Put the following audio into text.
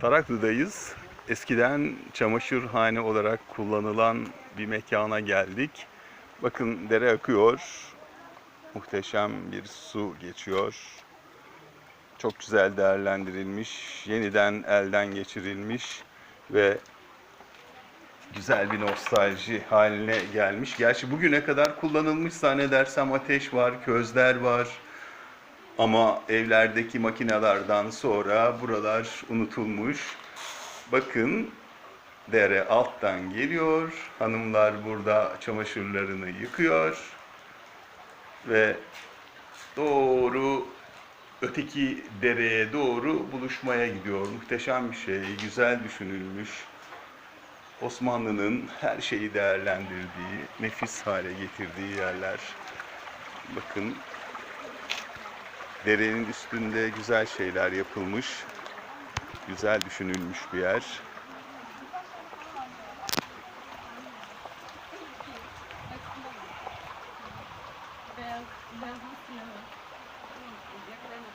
Taraklı'dayız. Eskiden çamaşırhane olarak kullanılan bir mekana geldik. Bakın dere akıyor. Muhteşem bir su geçiyor. Çok güzel değerlendirilmiş, yeniden elden geçirilmiş ve güzel bir nostalji haline gelmiş. Gerçi bugüne kadar kullanılmış zannedersem ateş var, közler var. Ama evlerdeki makinelerden sonra buralar unutulmuş. Bakın dere alttan geliyor. Hanımlar burada çamaşırlarını yıkıyor. Ve doğru öteki dereye doğru buluşmaya gidiyor. Muhteşem bir şey, güzel düşünülmüş. Osmanlı'nın her şeyi değerlendirdiği, nefis hale getirdiği yerler. Bakın derenin üstünde güzel şeyler yapılmış. Güzel düşünülmüş bir yer.